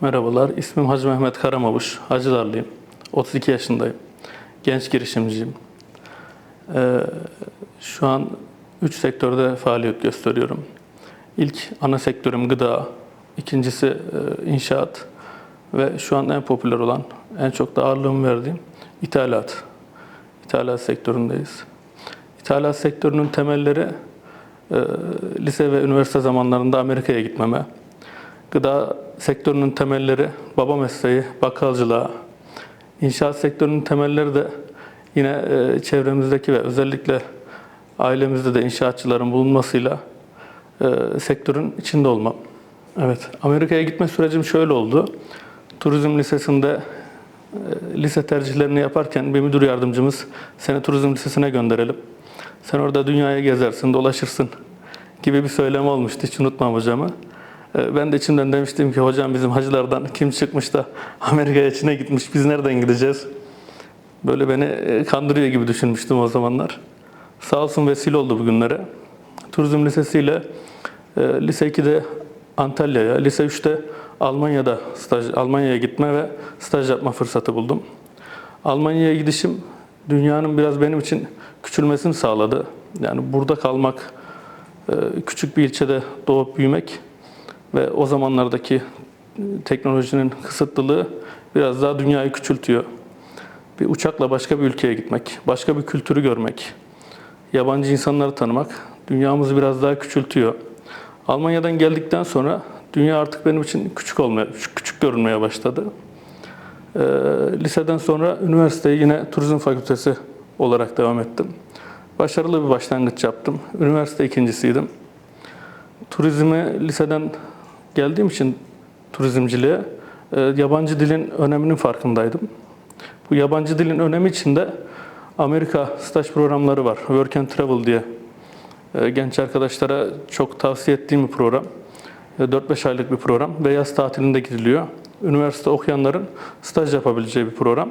Merhabalar, ismim Hacı Mehmet Karamabuş, Hacılarlıyım. 32 yaşındayım. Genç girişimciyim. Ee, şu an 3 sektörde faaliyet gösteriyorum. İlk ana sektörüm gıda, ikincisi e, inşaat ve şu an en popüler olan, en çok da ağırlığımı verdiğim ithalat. İthalat sektöründeyiz. İthalat sektörünün temelleri e, lise ve üniversite zamanlarında Amerika'ya gitmeme, Gıda sektörünün temelleri baba mesleği, bakkalcılığa. İnşaat sektörünün temelleri de yine e, çevremizdeki ve özellikle ailemizde de inşaatçıların bulunmasıyla e, sektörün içinde olmam. Evet, Amerika'ya gitme sürecim şöyle oldu. Turizm lisesinde e, lise tercihlerini yaparken bir müdür yardımcımız seni turizm lisesine gönderelim. Sen orada dünyaya gezersin, dolaşırsın gibi bir söylem olmuştu. Hiç unutmam hocamı. Ee, Ben de içimden demiştim ki hocam bizim hacılardan kim çıkmış da Amerika'ya Çin'e gitmiş biz nereden gideceğiz? Böyle beni e, kandırıyor gibi düşünmüştüm o zamanlar. Sağ olsun vesile oldu bugünlere. Turizm Lisesi ile e, lise 2'de Antalya'ya, lise 3'te Almanya'da staj, Almanya'ya gitme ve staj yapma fırsatı buldum. Almanya'ya gidişim dünyanın biraz benim için küçülmesini sağladı. Yani burada kalmak, e, küçük bir ilçede doğup büyümek ve o zamanlardaki e, teknolojinin kısıtlılığı biraz daha dünyayı küçültüyor. Bir uçakla başka bir ülkeye gitmek, başka bir kültürü görmek, yabancı insanları tanımak dünyamızı biraz daha küçültüyor. Almanya'dan geldikten sonra dünya artık benim için küçük olmaya, küçük görünmeye başladı. Ee, liseden sonra üniversiteyi yine turizm fakültesi olarak devam ettim. Başarılı bir başlangıç yaptım. Üniversite ikincisiydim. Turizme liseden geldiğim için turizmciliğe e, yabancı dilin öneminin farkındaydım. Bu yabancı dilin önemi için de Amerika staj programları var. Work and Travel diye. E, Genç arkadaşlara çok tavsiye ettiğim bir program. E, 4-5 aylık bir program ve yaz tatilinde gidiliyor. Üniversite okuyanların staj yapabileceği bir program.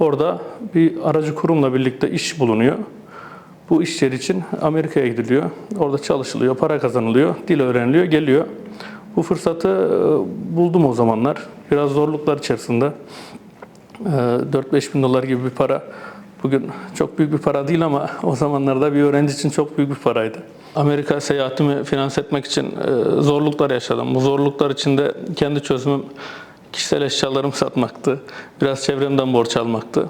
Orada bir aracı kurumla birlikte iş bulunuyor. Bu iş yeri için Amerika'ya gidiliyor. Orada çalışılıyor, para kazanılıyor, dil öğreniliyor, geliyor. Bu fırsatı e, buldum o zamanlar. Biraz zorluklar içerisinde. E, 4-5 bin dolar gibi bir para. Bugün çok büyük bir para değil ama o zamanlarda bir öğrenci için çok büyük bir paraydı. Amerika seyahatimi finanse etmek için e, zorluklar yaşadım. Bu zorluklar içinde kendi çözümüm kişisel eşyalarımı satmaktı. Biraz çevremden borç almaktı.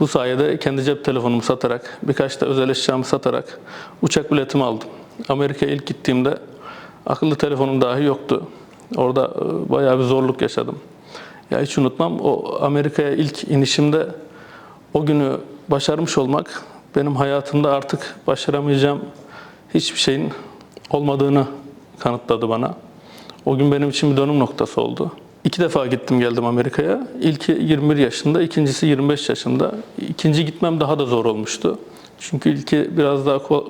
Bu sayede kendi cep telefonumu satarak, birkaç da özel eşyamı satarak uçak biletimi aldım. Amerika'ya ilk gittiğimde akıllı telefonum dahi yoktu. Orada e, bayağı bir zorluk yaşadım. Ya hiç unutmam o Amerika'ya ilk inişimde o günü başarmış olmak benim hayatımda artık başaramayacağım hiçbir şeyin olmadığını kanıtladı bana. O gün benim için bir dönüm noktası oldu. İki defa gittim geldim Amerika'ya. İlki 21 yaşında, ikincisi 25 yaşında. İkinci gitmem daha da zor olmuştu. Çünkü ilki biraz daha ko-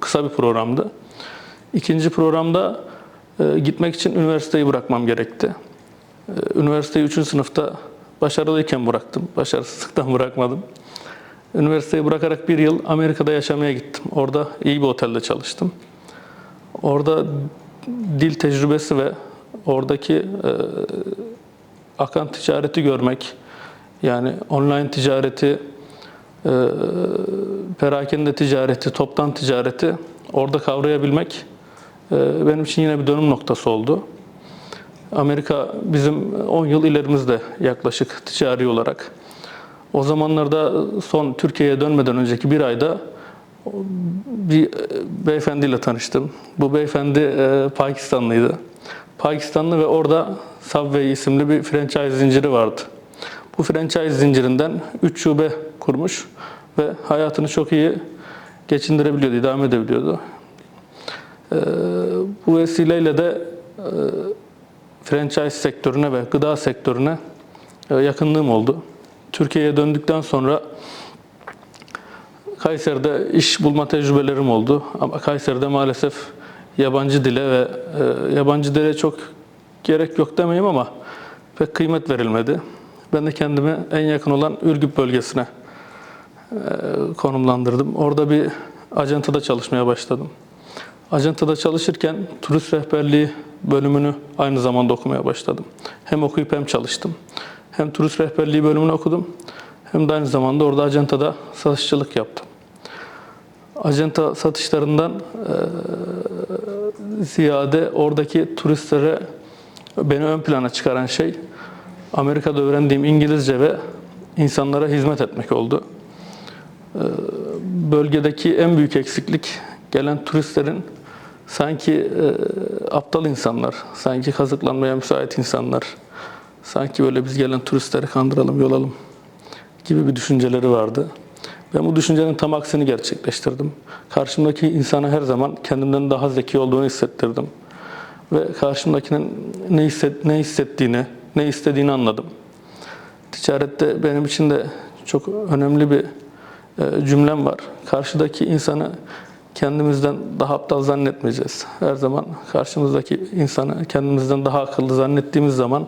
kısa bir programdı. İkinci programda e, gitmek için üniversiteyi bırakmam gerekti. E, Üniversiteyi 3. sınıfta başarılıyken bıraktım. Başarısızlıktan bırakmadım. Üniversiteyi bırakarak bir yıl Amerika'da yaşamaya gittim. Orada iyi bir otelde çalıştım. Orada dil tecrübesi ve oradaki e, akan ticareti görmek, yani online ticareti, e, perakende ticareti, toptan ticareti orada kavrayabilmek benim için yine bir dönüm noktası oldu. Amerika bizim 10 yıl ilerimizde yaklaşık ticari olarak. O zamanlarda son Türkiye'ye dönmeden önceki bir ayda bir beyefendiyle tanıştım. Bu beyefendi e, Pakistanlıydı. Pakistanlı ve orada Subway isimli bir franchise zinciri vardı. Bu franchise zincirinden 3 şube kurmuş ve hayatını çok iyi geçindirebiliyordu, idame edebiliyordu. E, bu vesileyle de e, franchise sektörüne ve gıda sektörüne e, yakınlığım oldu. Türkiye'ye döndükten sonra Kayseri'de iş bulma tecrübelerim oldu. Ama Kayseri'de maalesef yabancı dile ve e, yabancı dile çok gerek yok demeyeyim ama pek kıymet verilmedi. Ben de kendimi en yakın olan Ürgüp bölgesine konumlandırdım. Orada bir ajantada çalışmaya başladım. Ajantada çalışırken turist rehberliği bölümünü aynı zamanda okumaya başladım. Hem okuyup hem çalıştım. Hem turist rehberliği bölümünü okudum hem de aynı zamanda orada ajantada satışçılık yaptım. Ajanta satışlarından eee, ziyade oradaki turistlere beni ön plana çıkaran şey Amerika'da öğrendiğim İngilizce ve insanlara hizmet etmek oldu. Eee, Bölgedeki en büyük eksiklik gelen turistlerin sanki eee, aptal insanlar, sanki kazıklanmaya müsait insanlar, sanki böyle biz gelen turistleri kandıralım, yolalım gibi bir düşünceleri vardı. Ben bu düşüncenin tam aksini gerçekleştirdim. Karşımdaki insana her zaman kendimden daha zeki olduğunu hissettirdim. Ve karşımdakinin ne, hisset, ne hissettiğini, ne istediğini anladım. Ticarette benim için de çok önemli bir e, cümlem var. Karşıdaki insanı kendimizden daha aptal zannetmeyeceğiz. Her zaman karşımızdaki insanı kendimizden daha akıllı zannettiğimiz zaman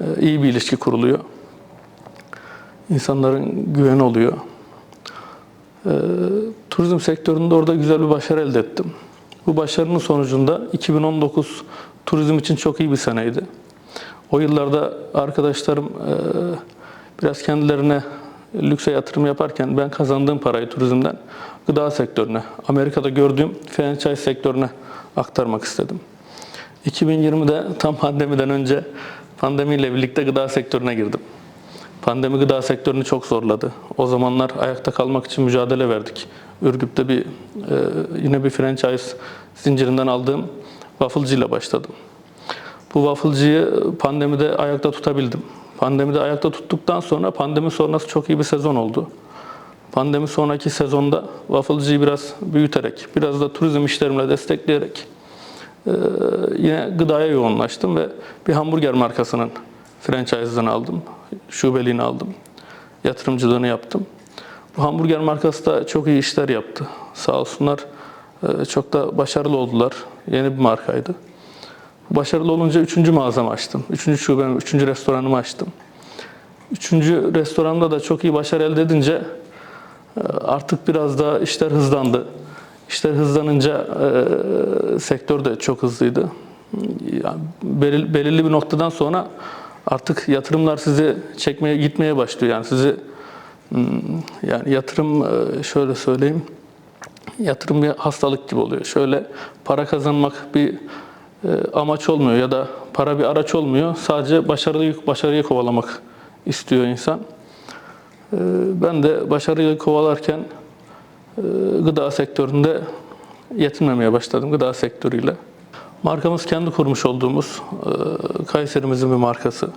e, iyi bir ilişki kuruluyor. İnsanların güveni oluyor. Ee, turizm sektöründe orada güzel bir başarı elde ettim. Bu başarının sonucunda 2019 turizm için çok iyi bir seneydi. O yıllarda arkadaşlarım e, biraz kendilerine lükse yatırım yaparken ben kazandığım parayı turizmden gıda sektörüne, Amerika'da gördüğüm franchise sektörüne aktarmak istedim. 2020'de tam pandemiden önce pandemiyle birlikte gıda sektörüne girdim. Pandemi gıda sektörünü çok zorladı. O zamanlar ayakta kalmak için mücadele verdik. Ürgüp'te bir e, yine bir franchise zincirinden aldığım wafflecı ile başladım. Bu wafflecıyı pandemide ayakta tutabildim. Pandemide ayakta tuttuktan sonra pandemi sonrası çok iyi bir sezon oldu. Pandemi sonraki sezonda wafflecıyı biraz büyüterek, biraz da turizm işlerimle destekleyerek yine gıdaya yoğunlaştım ve bir hamburger markasının franchise'ını aldım. Şubeliğini aldım. Yatırımcılığını yaptım. Bu hamburger markası da çok iyi işler yaptı. Sağ olsunlar çok da başarılı oldular. Yeni bir markaydı. Başarılı olunca üçüncü mağazamı açtım. Üçüncü şubemi, üçüncü restoranımı açtım. Üçüncü restoranımda da çok iyi başarı elde edince artık biraz daha işler hızlandı. İşler hızlanınca e, sektör de çok hızlıydı. Yani belirli, belirli bir noktadan sonra artık yatırımlar sizi çekmeye gitmeye başlıyor. Yani sizi hmm, yani yatırım e, şöyle söyleyeyim yatırım bir hastalık gibi oluyor. Şöyle para kazanmak bir e, amaç olmuyor ya da para bir araç olmuyor. Sadece başarıyı başarıyı kovalamak istiyor insan. E, Ben de başarıyı kovalarken e, gıda sektöründe yetinmemeye başladım gıda sektörüyle. Markamız kendi kurmuş olduğumuz e, Kayserimizin bir markası.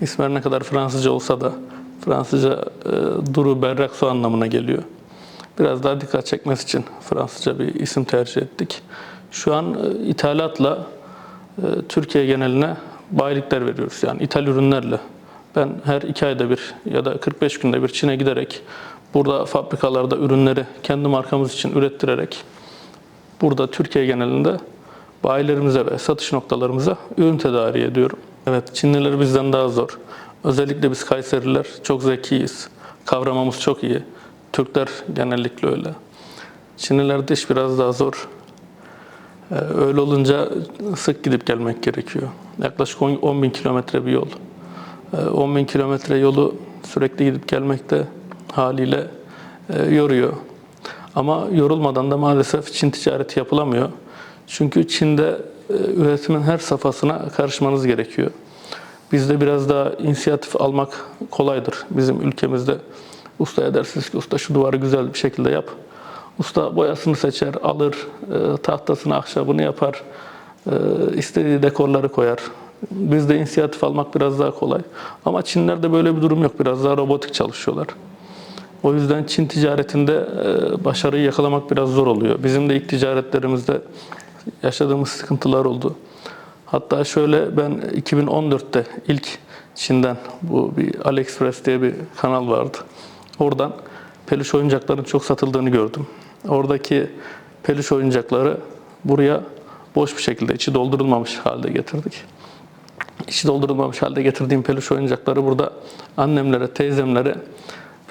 İsmi her ne kadar Fransızca olsa da Fransızca e, duru berrak su anlamına geliyor. Biraz daha dikkat çekmesi için Fransızca bir isim tercih ettik. Şu an ithalatla Türkiye geneline bayilikler veriyoruz. Yani ithal ürünlerle. Ben her iki ayda bir ya da 45 günde bir Çin'e giderek burada fabrikalarda ürünleri kendi markamız için ürettirerek burada Türkiye genelinde bayilerimize ve satış noktalarımıza ürün tedariği ediyorum. Evet, Çinliler bizden daha zor. Özellikle biz Kayseriler çok zekiyiz. Kavramamız çok iyi. Türkler genellikle öyle. Çinlilerde iş biraz daha zor. Ee, Öyle olunca sık gidip gelmek gerekiyor. Yaklaşık 10 bin kilometre bir yol. Ee, 10 bin kilometre yolu sürekli gidip gelmek de haliyle e, yoruyor. Ama yorulmadan da maalesef Çin ticareti yapılamıyor. Çünkü Çin'de e, üretimin her safhasına karışmanız gerekiyor. Bizde biraz daha inisiyatif almak kolaydır. Bizim ülkemizde ustaya dersiniz ki usta şu duvarı güzel bir şekilde yap. Usta boyasını seçer, alır, e, tahtasını, ahşabını yapar, istediği dekorları koyar. Bizde inisiyatif almak biraz daha kolay. Ama Çinlerde böyle bir durum yok. Biraz daha robotik çalışıyorlar. O yüzden Çin ticaretinde e, başarıyı yakalamak biraz zor oluyor. Bizim de ilk ticaretlerimizde yaşadığımız sıkıntılar oldu. Hatta şöyle ben 2014'te ilk Çin'den bu bir AliExpress diye bir kanal vardı. Oradan peluş oyuncakların çok satıldığını gördüm. Oradaki peluş oyuncakları buraya boş bir şekilde içi doldurulmamış halde getirdik. İçi doldurulmamış halde getirdiğim peluş oyuncakları burada annemlere, teyzemlere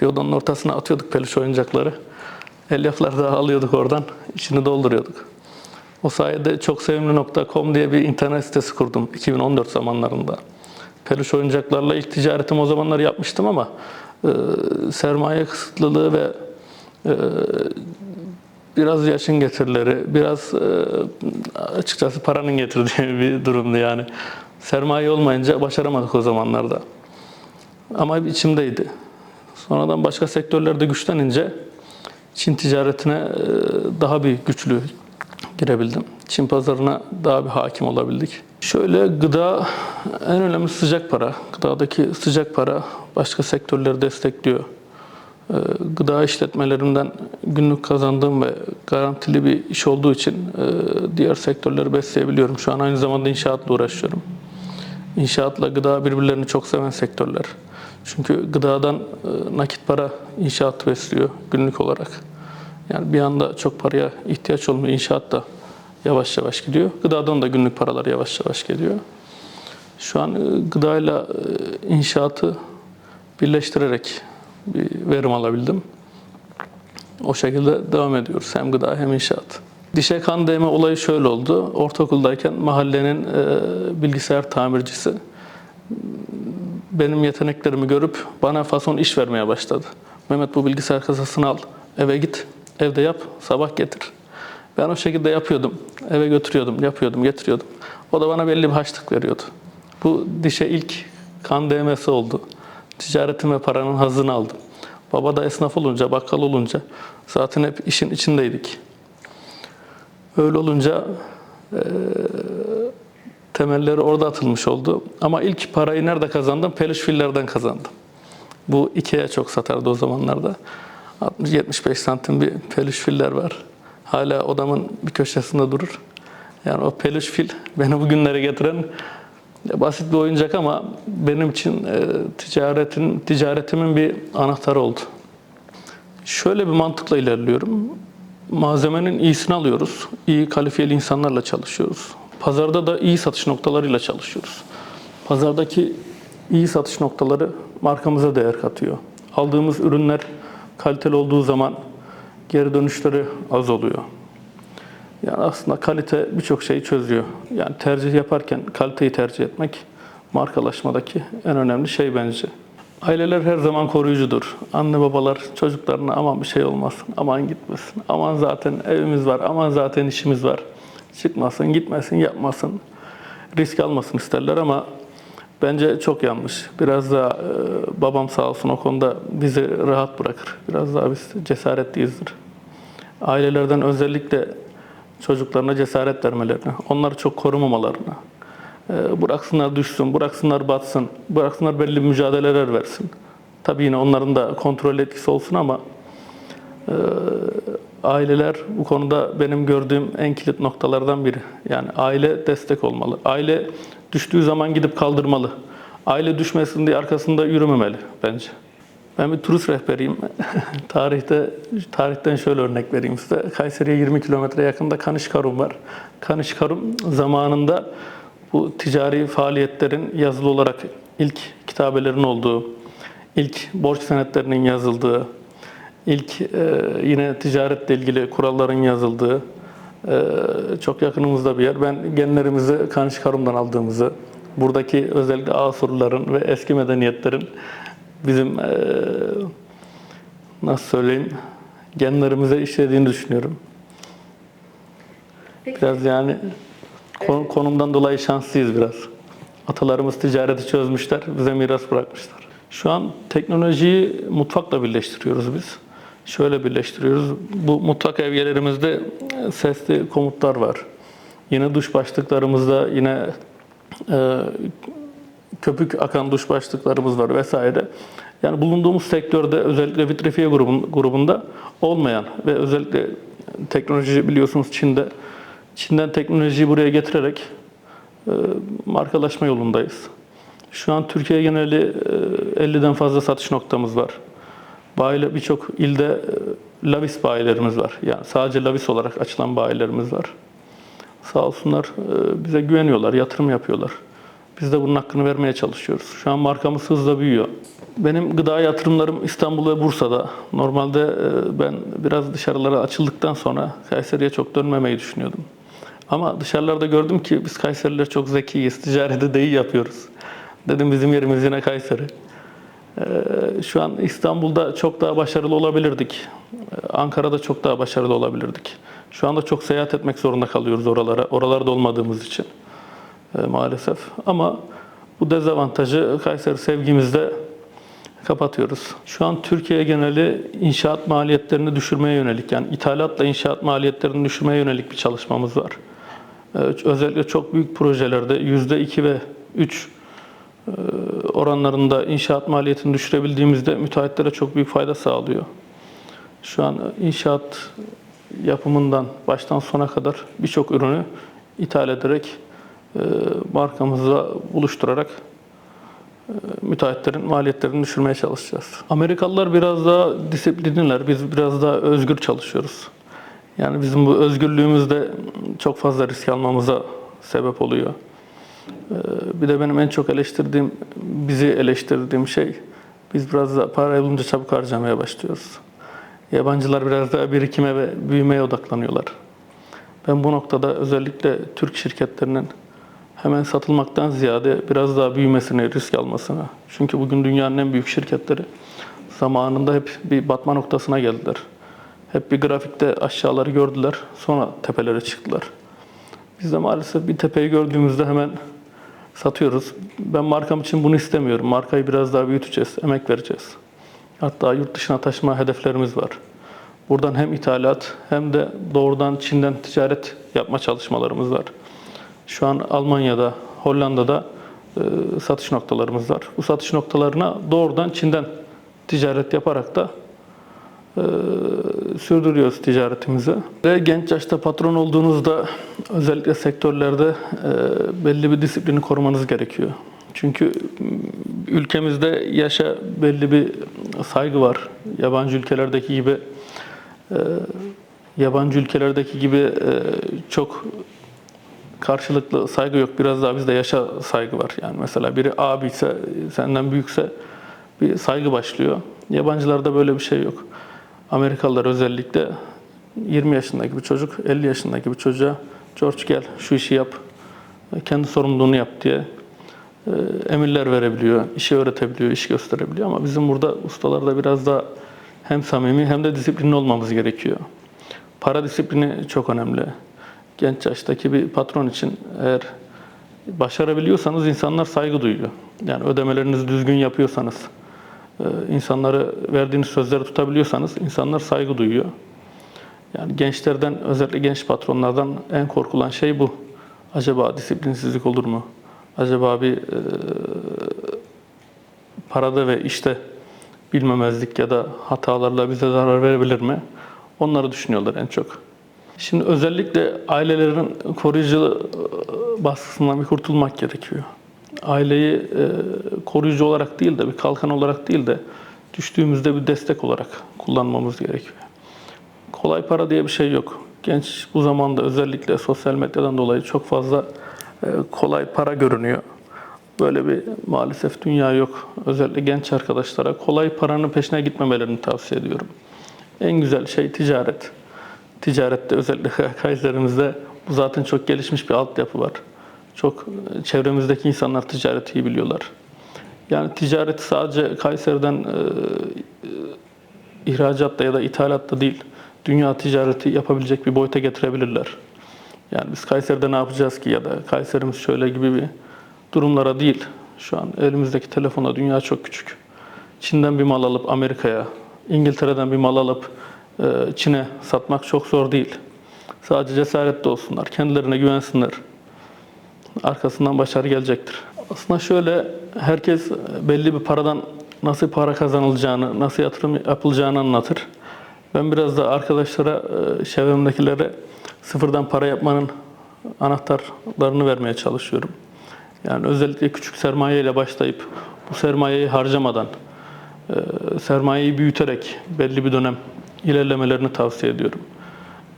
bir odanın ortasına atıyorduk peluş oyuncakları. Elyafları da alıyorduk oradan, içini dolduruyorduk. O sayede çok sevimli.com diye bir internet sitesi kurdum 2014 zamanlarında. Peluş oyuncaklarla ilk ticaretimi o zamanlar yapmıştım ama e, sermaye kısıtlılığı ve e, biraz yaşın getirileri, biraz e, açıkçası paranın getirdiği bir durumdu yani. Sermaye olmayınca başaramadık o zamanlarda. Ama hep içimdeydi. Sonradan başka sektörlerde güçlenince Çin ticaretine e, daha bir güçlü girebildim. Çin pazarına daha bir hakim olabildik. Şöyle gıda en önemli sıcak para. Gıdadaki sıcak para başka sektörleri destekliyor. Ee, Gıda işletmelerinden günlük kazandığım ve garantili bir iş olduğu için e, diğer sektörleri besleyebiliyorum. Şu an aynı zamanda inşaatla uğraşıyorum. İnşaatla gıda birbirlerini çok seven sektörler. Çünkü gıdadan e, nakit para inşaat besliyor günlük olarak. Yani bir anda çok paraya ihtiyaç olmuyor. İnşaat da yavaş yavaş gidiyor. Gıdadan da günlük paralar yavaş yavaş geliyor. Şu an e, gıdayla e, inşaatı birleştirerek bir verim alabildim. O şekilde devam ediyoruz. Hem gıda hem inşaat. Dişe kan değme olayı şöyle oldu. Ortaokuldayken mahallenin e, bilgisayar tamircisi benim yeteneklerimi görüp bana fason iş vermeye başladı. Mehmet bu bilgisayar kasasını al, eve git, evde yap, sabah getir. Ben o şekilde yapıyordum. Eve götürüyordum, yapıyordum, getiriyordum. O da bana belli bir haçlık veriyordu. Bu dişe ilk kan değmesi oldu. Ticaretin ve paranın hazını aldım. Baba da esnaf olunca, bakkal olunca zaten hep işin içindeydik. Öyle olunca eee, temelleri orada atılmış oldu. Ama ilk parayı nerede kazandım? Peluş fillerden kazandım. Bu Ikea çok satardı o zamanlarda. 60-75 santim bir peluş filler var. Hala odamın bir köşesinde durur. Yani o peluş fil beni bugünlere getiren basit bir oyuncak ama benim için e, ticaretin ticaretimin bir anahtarı oldu. Şöyle bir mantıkla ilerliyorum. Malzemenin iyisini alıyoruz. İyi kalifiyeli insanlarla çalışıyoruz. Pazarda da iyi satış noktalarıyla çalışıyoruz. Pazardaki iyi satış noktaları markamıza değer katıyor. Aldığımız ürünler kaliteli olduğu zaman geri dönüşleri az oluyor. Yani aslında kalite birçok şeyi çözüyor. Yani tercih yaparken kaliteyi tercih etmek markalaşmadaki en önemli şey bence. Aileler her zaman koruyucudur. Anne babalar çocuklarına aman bir şey olmasın, aman gitmesin, aman zaten evimiz var, aman zaten işimiz var. Çıkmasın, gitmesin, yapmasın, risk almasın isterler ama bence çok yanlış. Biraz daha e, babam sağ olsun o konuda bizi rahat bırakır. Biraz daha biz cesaretliyizdir. Ailelerden özellikle çocuklarına cesaret vermelerini, onları çok korumamalarını, bıraksınlar düşsün, bıraksınlar batsın, bıraksınlar belli mücadeleler versin. Tabii yine onların da kontrol etkisi olsun ama e, aileler bu konuda benim gördüğüm en kilit noktalardan biri. Yani aile destek olmalı. Aile düştüğü zaman gidip kaldırmalı. Aile düşmesin diye arkasında yürümemeli bence. Ben bir turist rehberiyim. Tarihte tarihten şöyle örnek vereyim size. Kayseri'ye 20 kilometre yakında Kanışkarum var. Kanışkarum zamanında bu ticari faaliyetlerin yazılı olarak ilk kitabelerin olduğu, ilk borç senetlerinin yazıldığı, ilk e, yine ticaretle ilgili kuralların yazıldığı e, çok yakınımızda bir yer. Ben genlerimizi Kanışkarum'dan aldığımızı, buradaki özellikle Asurluların ve eski medeniyetlerin bizim e, nasıl söyleyeyim genlerimize işlediğini düşünüyorum. Peki. Biraz yani kon- konumdan dolayı şanslıyız biraz. Atalarımız ticareti çözmüşler, bize miras bırakmışlar. Şu an teknolojiyi mutfakla birleştiriyoruz biz. Şöyle birleştiriyoruz. Bu mutfak evyelerimizde sesli komutlar var. Yine duş başlıklarımızda yine e, köpük akan duş başlıklarımız var vesaire. Yani bulunduğumuz sektörde özellikle vitrifiye grubun, grubunda olmayan ve özellikle teknoloji biliyorsunuz Çin'de Çin'den teknolojiyi buraya getirerek e, markalaşma yolundayız. Şu an Türkiye geneli e, 50'den fazla satış noktamız var. Bayiler birçok ilde e, Lavis bayilerimiz var. Yani sadece Lavis olarak açılan bayilerimiz var. Sağ olsunlar e, bize güveniyorlar, yatırım yapıyorlar. Biz de bunun hakkını vermeye çalışıyoruz. Şu an markamız hızla büyüyor. Benim gıda yatırımlarım İstanbul ve Bursa'da. Normalde e, ben biraz dışarılara açıldıktan sonra Kayseri'ye çok dönmemeyi düşünüyordum. Ama dışarılarda gördüm ki biz Kayseriler çok zekiyiz. Ticareti de iyi yapıyoruz. Dedim bizim yerimiz yine Kayseri. Ee, Şu an İstanbul'da çok daha başarılı olabilirdik. Ee, Ankara'da çok daha başarılı olabilirdik. Şu anda çok seyahat etmek zorunda kalıyoruz oralara. Oralarda olmadığımız için e, maalesef. Ama bu dezavantajı Kayseri sevgimizde kapatıyoruz. Şu an Türkiye geneli inşaat maliyetlerini düşürmeye yönelik yani ithalatla inşaat maliyetlerini düşürmeye yönelik bir çalışmamız var. Özellikle çok büyük projelerde %2 ve 3 e, oranlarında inşaat maliyetini düşürebildiğimizde müteahhitlere çok büyük fayda sağlıyor. Şu an inşaat yapımından baştan sona kadar birçok ürünü ithal ederek e, markamızla buluşturarak e, müteahhitlerin maliyetlerini düşürmeye çalışacağız. Amerikalılar biraz daha disiplinliler, biz biraz daha özgür çalışıyoruz. Yani bizim bu özgürlüğümüz de çok fazla risk almamıza sebep oluyor. Ee, Bir de benim en çok eleştirdiğim, bizi eleştirdiğim şey, biz biraz da parayı bulunca çabuk harcamaya başlıyoruz. Yabancılar biraz daha birikime ve büyümeye odaklanıyorlar. Ben bu noktada özellikle Türk şirketlerinin hemen satılmaktan ziyade biraz daha büyümesini, risk almasını. Çünkü bugün dünyanın en büyük şirketleri zamanında hep bir batma noktasına geldiler. Hep bir grafikte aşağıları gördüler, sonra tepelere çıktılar. Biz de maalesef bir tepeyi gördüğümüzde hemen satıyoruz. Ben markam için bunu istemiyorum. Markayı biraz daha büyüteceğiz, emek vereceğiz. Hatta yurt dışına taşıma hedeflerimiz var. Buradan hem ithalat hem de doğrudan Çin'den ticaret yapma çalışmalarımız var. Şu an Almanya'da, Hollanda'da e, satış noktalarımız var. Bu satış noktalarına doğrudan Çin'den ticaret yaparak da e, sürdürüyoruz ticaretimizi. Ve genç yaşta patron olduğunuzda özellikle sektörlerde e, belli bir disiplini korumanız gerekiyor. Çünkü ülkemizde yaşa belli bir saygı var. Yabancı ülkelerdeki gibi e, yabancı ülkelerdeki gibi e, çok karşılıklı saygı yok. Biraz daha bizde yaşa saygı var. Yani mesela biri abi ise senden büyükse bir saygı başlıyor. Yabancılarda böyle bir şey yok. Amerikalılar özellikle 20 yaşındaki bir çocuk 50 yaşındaki bir çocuğa George gel şu işi yap, kendi sorumluluğunu yap diye e, emirler verebiliyor, işi öğretebiliyor, iş gösterebiliyor ama bizim burada ustalarda biraz daha hem samimi hem de disiplinli olmamız gerekiyor. Para disiplini çok önemli. Genç yaştaki bir patron için eğer başarabiliyorsanız insanlar saygı duyuyor. Yani ödemelerinizi düzgün yapıyorsanız, insanları verdiğiniz sözleri tutabiliyorsanız insanlar saygı duyuyor. Yani gençlerden, özellikle genç patronlardan en korkulan şey bu. Acaba disiplinsizlik olur mu? Acaba bir e, parada ve işte bilmemezlik ya da hatalarla bize zarar verebilir mi? Onları düşünüyorlar en çok. Şimdi özellikle ailelerin koruyucu e, baskısından bir kurtulmak gerekiyor. Aileyi e, koruyucu olarak değil de bir kalkan olarak değil de düştüğümüzde bir destek olarak kullanmamız gerekiyor. Kolay para diye bir şey yok. Genç bu zamanda özellikle sosyal medyadan dolayı çok fazla e, kolay para görünüyor. Böyle bir maalesef dünya yok. Özellikle genç arkadaşlara kolay paranın peşine gitmemelerini tavsiye ediyorum. En güzel şey ticaret. Ticarette özellikle Kayserimizde bu zaten çok gelişmiş bir altyapı var. Çok e, çevremizdeki insanlar ticareti iyi biliyorlar. Yani ticareti sadece Kayseri'den e, e, ihracatta ya da ithalatta değil, dünya ticareti yapabilecek bir boyuta getirebilirler. Yani biz Kayseri'de ne yapacağız ki ya da Kayserimiz şöyle gibi bir durumlara değil. Şu an elimizdeki telefona dünya çok küçük. Çin'den bir mal alıp Amerika'ya, İngiltere'den bir mal alıp e, Çin'e satmak çok zor değil. Sadece cesaretli olsunlar, kendilerine güvensinler. Arkasından başarı gelecektir. Aslında şöyle, herkes belli bir paradan nasıl para kazanılacağını, nasıl yatırım yapılacağını anlatır. Ben biraz da arkadaşlara, e, çevremdekilere sıfırdan para yapmanın anahtarlarını vermeye çalışıyorum. Yani özellikle küçük sermaye ile başlayıp bu sermayeyi harcamadan, e, sermayeyi büyüterek belli bir dönem ilerlemelerini tavsiye ediyorum.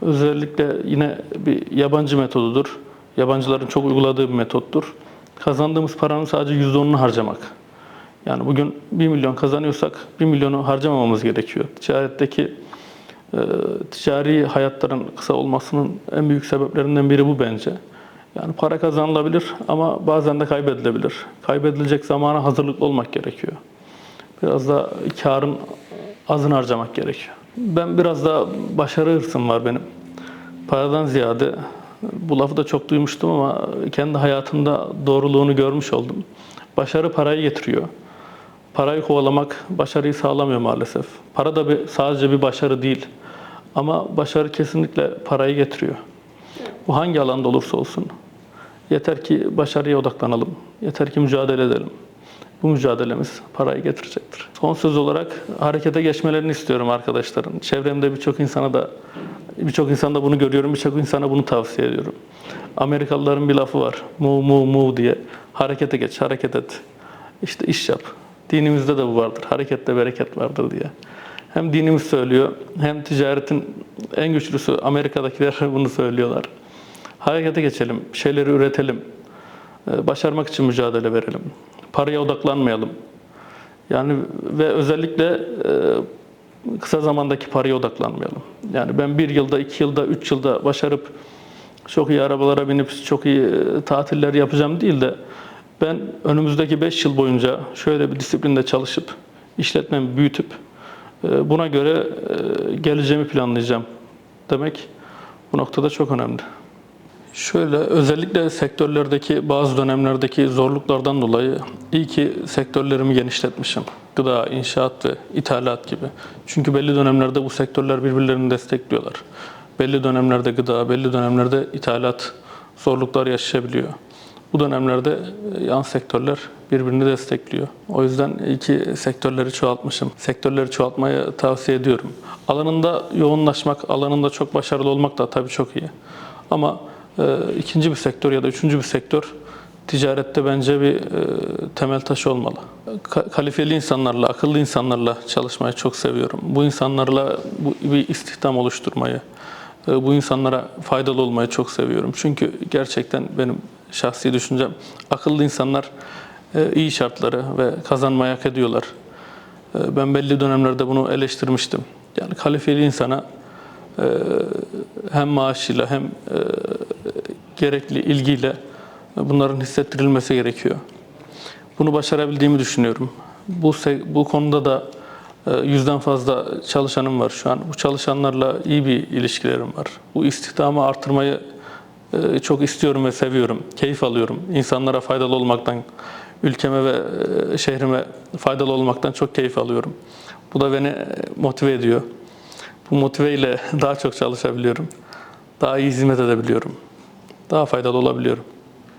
Özellikle yine bir yabancı metodudur. Yabancıların çok uyguladığı bir metottur. Kazandığımız paranın sadece %10'unu harcamak. Yani bugün 1 milyon kazanıyorsak 1 milyonu harcamamamız gerekiyor. Ticaretteki Ee, ticari hayatların kısa olmasının en büyük sebeplerinden biri bu bence. Yani para kazanılabilir ama bazen de kaybedilebilir. Kaybedilecek zamana hazırlıklı olmak gerekiyor. Biraz da karın azını harcamak gerekiyor. Ben biraz da başarı hırsım var benim. Paradan ziyade bu lafı da çok duymuştum ama kendi hayatımda doğruluğunu görmüş oldum. Başarı parayı getiriyor. Parayı kovalamak başarıyı sağlamıyor maalesef. Para da bir, sadece bir başarı değil. Ama başarı kesinlikle parayı getiriyor. Bu hangi alanda olursa olsun. Yeter ki başarıya odaklanalım. Yeter ki mücadele edelim. Bu mücadelemiz parayı getirecektir. Son söz olarak harekete geçmelerini istiyorum arkadaşların. Çevremde birçok insana da birçok insanda bunu görüyorum, birçok insana bunu tavsiye ediyorum. Amerikalıların bir lafı var. Move move move diye. Harekete geç, hareket et. İşte iş yap. Dinimizde de bu vardır. Harekette bereket vardır diye. Hem dinimiz söylüyor, hem ticaretin en güçlüsü Amerika'dakiler bunu söylüyorlar. Harekete geçelim, şeyleri üretelim. Ee, Başarmak için mücadele verelim. Paraya odaklanmayalım. Yani ve özellikle e, kısa zamandaki paraya odaklanmayalım. Yani ben bir yılda, iki yılda, üç yılda başarıp çok iyi arabalara binip çok iyi e, tatiller yapacağım değil de ben önümüzdeki 5 yıl boyunca şöyle bir disiplinde çalışıp işletmemi büyütüp e, buna göre geleceğimi planlayacağım demek bu noktada çok önemli. Şöyle özellikle sektörlerdeki bazı dönemlerdeki zorluklardan dolayı iyi ki sektörlerimi genişletmişim. Gıda, inşaat ve ithalat gibi. Çünkü belli dönemlerde bu sektörler birbirlerini destekliyorlar. Belli dönemlerde gıda, belli dönemlerde ithalat zorluklar yaşayabiliyor. Bu dönemlerde e, yan sektörler birbirini destekliyor. O yüzden iyi ki sektörleri çoğaltmışım. Sektörleri çoğaltmayı tavsiye ediyorum. Alanında yoğunlaşmak, alanında çok başarılı olmak da tabii çok iyi. Ama ikinci bir sektör ya da üçüncü bir sektör ticarette bence bir e, temel taşı olmalı. Ka- kalifiyeli insanlarla, akıllı insanlarla çalışmayı çok seviyorum. Bu insanlarla bir istihdam oluşturmayı, e, bu insanlara faydalı olmayı çok seviyorum. Çünkü gerçekten benim şahsi düşüncem akıllı insanlar e, iyi şartları ve kazanmayı hak ediyorlar. Ben belli dönemlerde bunu eleştirmiştim. Yani kalifiyeli insana hem maaşıyla hem gerekli ilgiyle bunların hissettirilmesi gerekiyor. Bunu başarabildiğimi düşünüyorum. Bu bu konuda da e, yüzden fazla çalışanım var şu an. Bu çalışanlarla iyi bir ilişkilerim var. Bu istihdamı artırmayı e, çok istiyorum ve seviyorum. Keyif alıyorum. İnsanlara faydalı olmaktan, ülkeme ve e, şehrime faydalı olmaktan çok keyif alıyorum. Bu da beni motive ediyor. Bu motiveyle daha çok çalışabiliyorum. Daha iyi hizmet edebiliyorum. Daha faydalı olabiliyorum.